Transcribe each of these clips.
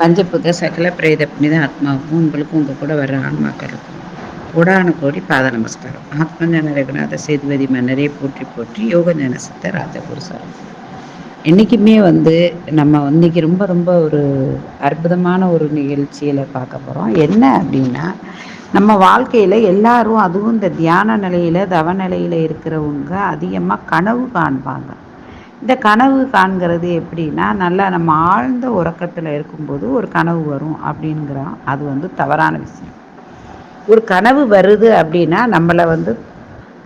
பஞ்சபுத சகல பிரேத புனித ஆத்மாவுக்கும் உங்களுக்கும் உங்கள் கூட வர்ற ஆன்மாக்களுக்கும் கோடான கோடி பாத நமஸ்காரம். ஆத்மஞான ரகுநாத சேதுபதி மன்னரே போற்றி போற்றி யோக ஞான சித்த ராஜபுருஷாரம் என்றைக்குமே வந்து நம்ம இன்னைக்கு ரொம்ப ரொம்ப ஒரு அற்புதமான ஒரு நிகழ்ச்சியில் பார்க்க போகிறோம் என்ன அப்படின்னா நம்ம வாழ்க்கையில் எல்லாரும் அதுவும் இந்த தியான நிலையில் தவ நிலையில் இருக்கிறவங்க அதிகமாக கனவு காண்பாங்க. இந்த கனவு காண்கிறது எப்படின்னா நல்லா நம்ம ஆழ்ந்த உறக்கத்தில் இருக்கும்போது ஒரு கனவு வரும் அப்படிங்கிறோம் அது வந்து தவறான விஷயம். ஒரு கனவு வருது அப்படின்னா நம்மளை வந்து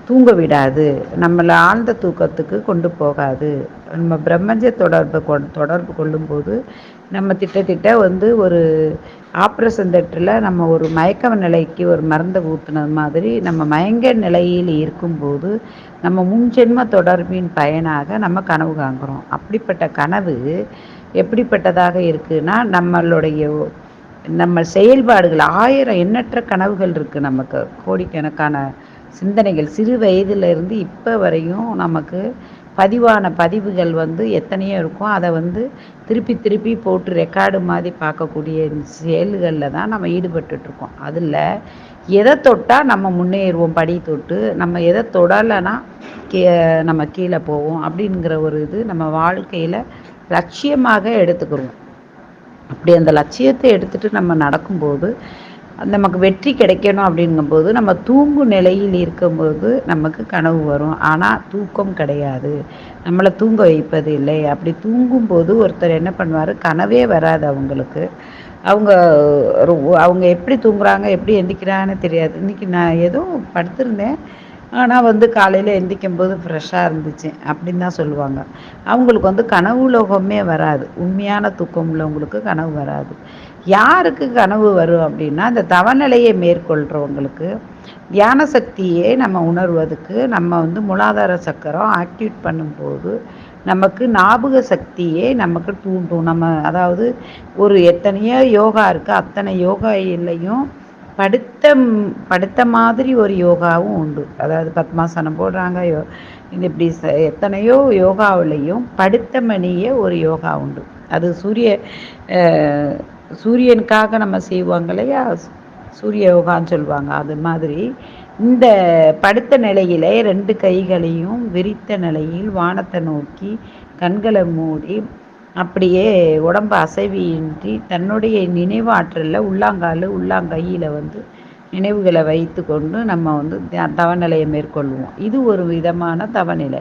தூங்க விடாது. நம்மளை ஆழ்ந்த தூக்கத்துக்கு கொண்டு போகாது. நம்ம பிரம்மஞ்ச தொடர்பு கொ தொடர்பு கொள்ளும்போது நம்ம திட்டத்திட்ட வந்து ஒரு ஆப்ரேஷன் தேட்டரில் நம்ம ஒரு மயக்க நிலைக்கு ஒரு மருந்தை ஊற்றுனது மாதிரி நம்ம மயங்க நிலையில் இருக்கும்போது நம்ம முன்ஜென்ம தொடர்பின் பயனாக நம்ம கனவு காண்கிறோம். அப்படிப்பட்ட கனவு எப்படிப்பட்டதாக இருக்குன்னா நம்மளுடைய நம்ம செயல்பாடுகள் ஆயிரம் எண்ணற்ற கனவுகள் இருக்குது நமக்கு. கோடிக்கணக்கான சிந்தனைகள் சிறு வயதிலிருந்து இப்போ வரையும் நமக்கு பதிவான பதிவுகள் வந்து எத்தனையோ இருக்கும். அதை வந்து திருப்பி திருப்பி போட்டு ரெக்கார்டு மாதிரி பார்க்கக்கூடிய செயல்களில் தான் நம்ம ஈடுபட்டுட்ருக்கோம் அதில் எதை தொட்டால் நம்ம முன்னேறுவோம் படி தொட்டு நம்ம எதை தொடலைன்னா கீ நம்ம கீழே போவோம் அப்படிங்கிற ஒரு இது நம்ம வாழ்க்கையில் லட்சியமாக எடுத்துக்கிடுவோம் அப்படி அந்த லட்சியத்தை எடுத்துகிட்டு நம்ம நடக்கும்போது நமக்கு வெற்றி கிடைக்கணும் அப்படிங்கும்போது நம்ம தூங்கும் நிலையில் இருக்கும்போது நமக்கு கனவு வரும். ஆனால் தூக்கம் கிடையாது. நம்மளை தூங்க வைப்பது இல்லை. அப்படி தூங்கும்போது ஒருத்தர் என்ன பண்ணுவார்? கனவே வராது அவங்களுக்கு. அவங்க அவங்க எப்படி தூங்குறாங்க? எப்படி எந்திக்கிறாங்கன்னு தெரியாது. இன்றைக்கி நான் ஏதோ படுத்திருந்தேன். ஆனால் வந்து காலையில் எந்திக்கும் போது ஃப்ரெஷ்ஷாக இருந்துச்சு அப்படின்னு தான் சொல்லுவாங்க. அவங்களுக்கு வந்து கனவு லோகமே வராது. உண்மையான தூக்கம் உள்ளவங்களுக்கு கனவு வராது. யாருக்கு கனவு வரும் அப்படின்னா அந்த தவநிலையை மேற்கொள்கிறவங்களுக்கு தியான சக்தியை நம்ம உணர்வதுக்கு நம்ம வந்து மூலாதார சக்கரம் ஆக்டிவேட் பண்ணும்போது நமக்கு ஞாபக சக்தியே நமக்கு தூண்டும். நம்ம அதாவது ஒரு எத்தனையோ யோகா இருக்குது அத்தனை யோகா இல்லையும் படுத்த படுத்த மாதிரி ஒரு யோகாவும் உண்டு. அதாவது பத்மாசனம் போடுறாங்க யோ இது இப்படி எத்தனையோ யோகாவிலையும் படுத்த மணியே ஒரு யோகா உண்டு. அது சூரிய சூரியனுக்காக நம்ம செய்வாங்க இல்லையா? சூரிய யோகான்னு சொல்லுவாங்க அது மாதிரி. இந்த படுத்த நிலையில ரெண்டு கைகளையும் விரித்த நிலையில் வானத்தை நோக்கி கண்களை மூடி அப்படியே உடம்பு அசைவியின்றி தன்னுடைய நினைவாற்றலில் உள்ளாங்கால் உள்ளாங்கையில் வந்து நினைவுகளை வைத்து கொண்டு நம்ம வந்து தவநிலையை மேற்கொள்வோம். இது ஒரு விதமான தவநிலை.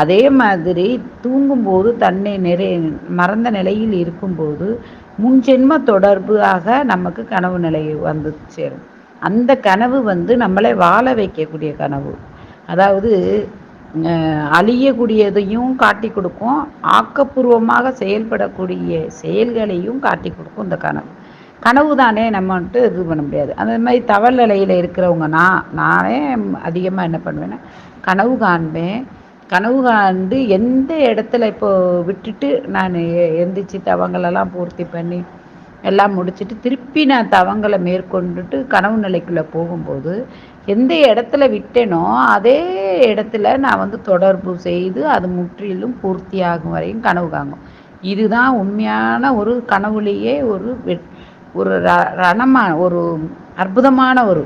அதே மாதிரி தூங்கும்போது தன்னை நிறை மறந்த நிலையில் இருக்கும்போது முன்ஜென்ம தொடர்பாக நமக்கு கனவு நிலை வந்து சேரும். அந்த கனவு வந்து நம்மளை வாழ வைக்கக்கூடிய கனவு. அதாவது அழியக்கூடியதையும் காட்டி கொடுக்கும் ஆக்கப்பூர்வமாக செயல்படக்கூடிய செயல்களையும் காட்டி கொடுக்கும் இந்த கனவு. கனவு தானே நம்ம வந்துட்டு இது பண்ண முடியாது. அந்த மாதிரி தவல் நிலையில் இருக்கிறவங்க நான் நானே அதிகமாக என்ன பண்ணுவேன்னா கனவு காண்பேன். கனவு காண்டு எந்த இடத்துல இப்போது விட்டுட்டு நான் எந்திரிச்சு தவங்களெல்லாம் பூர்த்தி பண்ணி எல்லாம் முடிச்சுட்டு திருப்பி நான் தவங்களை மேற்கொண்டுட்டு கனவு நிலைக்குள்ளே போகும்போது எந்த இடத்துல விட்டேனோ அதே இடத்துல நான் வந்து தொடர்பு செய்து அது முற்றிலும் பூர்த்தியாகும் வரையும் கனவு காங்கும் இதுதான் உண்மையான ஒரு கனவுலேயே ஒரு ஒரு ரணமான ஒரு அற்புதமான ஒரு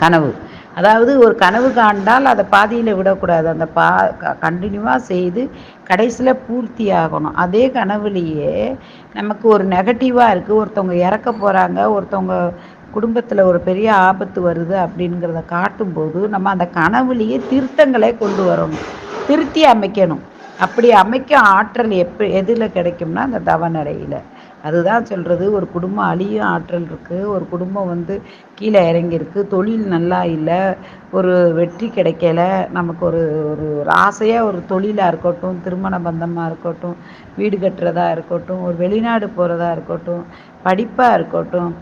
கனவு. அதாவது ஒரு கனவு காண்டால் அதை பாதியில் விடக்கூடாது. அந்த பா கண்டினியூவாக செய்து கடைசியில் பூர்த்தி ஆகணும். அதே கனவுலேயே நமக்கு ஒரு நெகட்டிவாக இருக்குது ஒருத்தவங்க இறக்க போகிறாங்க ஒருத்தவங்க குடும்பத்தில் ஒரு பெரிய ஆபத்து வருது அப்படிங்கிறத காட்டும்போது நம்ம அந்த கனவுலேயே திருத்தங்களை கொண்டு வரணும். திருத்தி அமைக்கணும். அப்படி அமைக்க ஆற்றல் எப்போ எதில் கிடைக்கும்னா அந்த தவநிலையில் அதுதான் சொல்கிறது ஒரு குடும்பம் அழியும் ஆற்றல் இருக்குது ஒரு குடும்பம் வந்து கீழே இறங்கியிருக்கு. தொழில் நல்லா இல்லை. ஒரு வெற்றி கிடைக்கல. நமக்கு ஒரு ஒரு ஒரு ஆசையாக ஒரு தொழிலாக இருக்கட்டும் திருமண பந்தமாக இருக்கட்டும் வீடு கட்டுறதா இருக்கட்டும் ஒரு வெளிநாடு போகிறதா இருக்கட்டும் படிப்பாக இருக்கட்டும்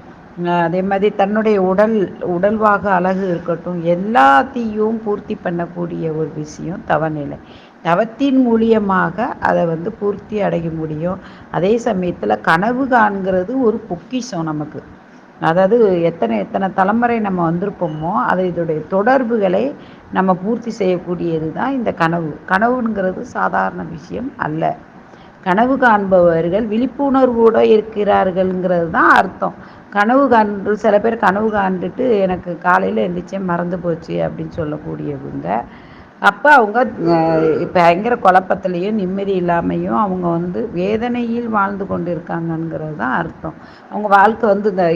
அதே மாதிரி தன்னுடைய உடல் உடல்வாக அழகு இருக்கட்டும் எல்லாத்தையும் பூர்த்தி பண்ணக்கூடிய ஒரு விஷயம் தவநிலை. தவத்தின் மூலியமாக அதை வந்து பூர்த்தி அடைய முடியும். அதே சமயத்தில் கனவு காண்கிறது ஒரு பொக்கிஷம் நமக்கு. அதாவது எத்தனை எத்தனை தலைமுறை நம்ம வந்திருப்போமோ அதை இதோடைய தொடர்புகளை நம்ம பூர்த்தி செய்யக்கூடியது தான் இந்த கனவு. கனவுங்கிறது சாதாரண விஷயம் அல்ல. கனவு காண்பவர்கள் விழிப்புணர்வோடு இருக்கிறார்கள்ங்கிறது தான் அர்த்தம். கனவு காண்டு சில பேர் கனவு காண்டுட்டு எனக்கு காலையில் எழுந்திரிச்சே மறந்து போச்சு அப்படின்னு சொல்லக்கூடியவங்க. அப்போ அவங்க பயங்கர குழப்பத்துலேயும் நிம்மதி இல்லாமையும் அவங்க வந்து வேதனையில் வாழ்ந்து கொண்டு இருக்காங்கங்கிறது தான் அர்த்தம். அவங்க வாழ்க்கை வந்து இந்த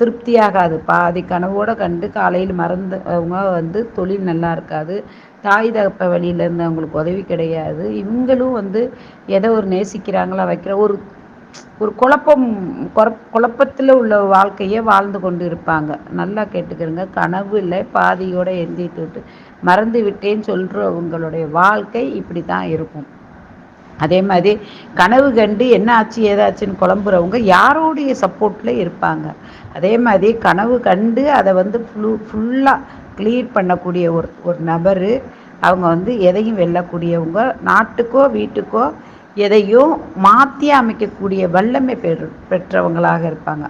திருப்தியாகாது. பாதி கனவோடு கண்டு காலையில் மறந்து அவங்க வந்து தொழில் நல்லா இருக்காது. தாய் தகப்ப வழியிலேருந்து அவங்களுக்கு உதவி கிடையாது. இவங்களும் வந்து எதை ஒரு நேசிக்கிறாங்களா வைக்கிற ஒரு ஒரு குழப்பம் குழப்பத்தில் உள்ள வாழ்க்கையே வாழ்ந்து கொண்டு இருப்பாங்க நல்லா கேட்டுக்கிறங்க. கனவுல பாதியோட எந்திட்டு விட்டு மறந்து விட்டேன்னு சொல்கிறவங்களுடைய வாழ்க்கை இப்படி தான் இருக்கும். அதே மாதிரி கனவு கண்டு என்ன ஆச்சு ஏதாச்சுன்னு குழம்புறவங்க யாரோடைய சப்போர்ட்டில் இருப்பாங்க. அதே மாதிரி கனவு கண்டு அதை வந்து ஃபுல்லு ஃபுல்லாக கிளியர் பண்ணக்கூடிய ஒரு ஒரு நபர் அவங்க வந்து எதையும் வெல்லக்கூடியவங்க நாட்டுக்கோ வீட்டுக்கோ எதையும் மாற்றி அமைக்கக்கூடிய வல்லமை பெறு பெற்றவங்களாக இருப்பாங்க.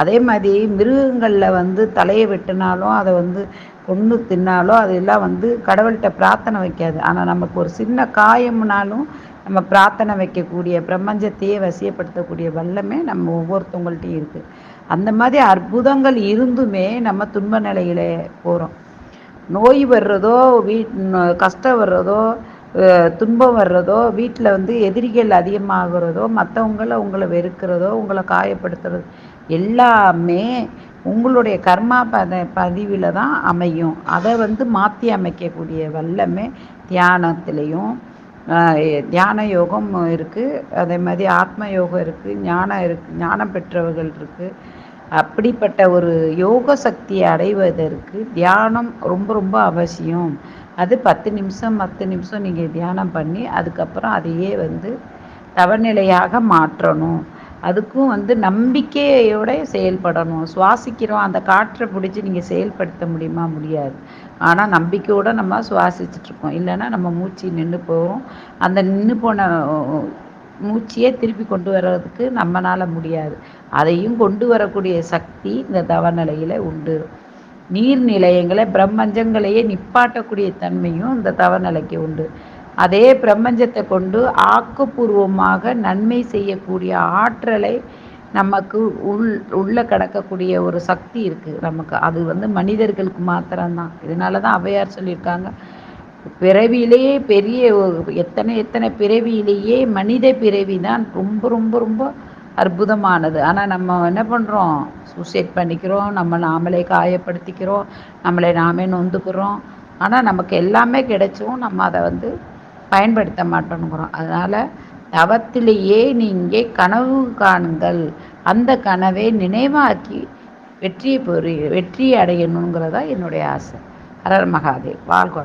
அதே மாதிரி மிருகங்களில் வந்து தலையை வெட்டினாலும் அதை வந்து கொன்று தின்னாலும் அதெல்லாம் வந்து கடவுள்கிட்ட பிரார்த்தனை வைக்காது. ஆனால் நமக்கு ஒரு சின்ன காயம்னாலும் நம்ம பிரார்த்தனை வைக்கக்கூடிய பிரபஞ்சத்தையே வசியப்படுத்தக்கூடிய வல்லமே நம்ம ஒவ்வொருத்தவங்கள்ட்டையும் இருக்குது அந்த மாதிரி அற்புதங்கள் இருந்துமே நம்ம துன்ப நிலையில போகிறோம் நோய் வர்றதோ வீட் கஷ்டம் வர்றதோ துன்பம் வர்றதோ வீட்டில் வந்து எதிரிகள் அதிகமாகிறதோ மற்றவங்கள உங்களை வெறுக்கிறதோ உங்களை காயப்படுத்துறது எல்லாமே உங்களுடைய கர்மா பத பதிவில் தான் அமையும். அதை வந்து மாற்றி அமைக்கக்கூடிய வல்லமே தியானத்துலேயும் தியான யோகம் இருக்குது அதே மாதிரி ஆத்ம யோகம் இருக்குது ஞானம் இருக்குது ஞானம் பெற்றவர்கள் இருக்குது அப்படிப்பட்ட ஒரு யோக சக்தியை அடைவதற்கு தியானம் ரொம்ப ரொம்ப அவசியம். அது பத்து நிமிஷம் பத்து நிமிஷம் நீங்கள் தியானம் பண்ணி அதுக்கப்புறம் அதையே வந்து தவநிலையாக மாற்றணும். அதுக்கும் வந்து நம்பிக்கையோட செயல்படணும். சுவாசிக்கிறோம் அந்த காற்றை பிடிச்சி நீங்கள் செயல்படுத்த முடியுமா? முடியாது. ஆனால் நம்பிக்கையோடு நம்ம சுவாசிச்சுட்ருக்கோம் இல்லைன்னா நம்ம மூச்சு நின்று போகிறோம் அந்த நின்று போன மூச்சையே திருப்பி கொண்டு வர்றதுக்கு நம்மளால் முடியாது. அதையும் கொண்டு வரக்கூடிய சக்தி இந்த தவநிலையில் உண்டு. நீர் நிலையங்களை பிரம்மஞ்சங்களையே நிப்பாட்டக்கூடிய தன்மையும் இந்த தவநிலைக்கு உண்டு. அதே பிரம்மஞ்சத்தை கொண்டு ஆக்கப்பூர்வமாக நன்மை செய்யக்கூடிய ஆற்றலை நமக்கு உள் உள்ளே கடக்கக்கூடிய ஒரு சக்தி இருக்குது நமக்கு. அது வந்து மனிதர்களுக்கு மாத்திரம்தான். இதனால தான் அவையார் சொல்லியிருக்காங்க. பிறவியிலேயே பெரிய எத்தனை எத்தனை பிறவியிலேயே மனித பிறவி தான் ரொம்ப ரொம்ப ரொம்ப அற்புதமானது. ஆனால் நம்ம என்ன பண்ணுறோம் சூசைட் பண்ணிக்கிறோம். நம்ம நாமளே காயப்படுத்திக்கிறோம். நம்மளை நாமே நொந்துக்கிறோம். ஆனால் நமக்கு எல்லாமே கிடைச்சும் நம்ம அதை வந்து பயன்படுத்த மாட்டோங்கிறோம் அதனால் தவத்திலேயே நீங்கள் கனவு காணுங்கள். அந்த கனவை நினைவாக்கி வெற்றியை பொறி வெற்றி அடையணுங்கிறதா என்னுடைய ஆசை. அரர் மகாதேவ். வாழ்க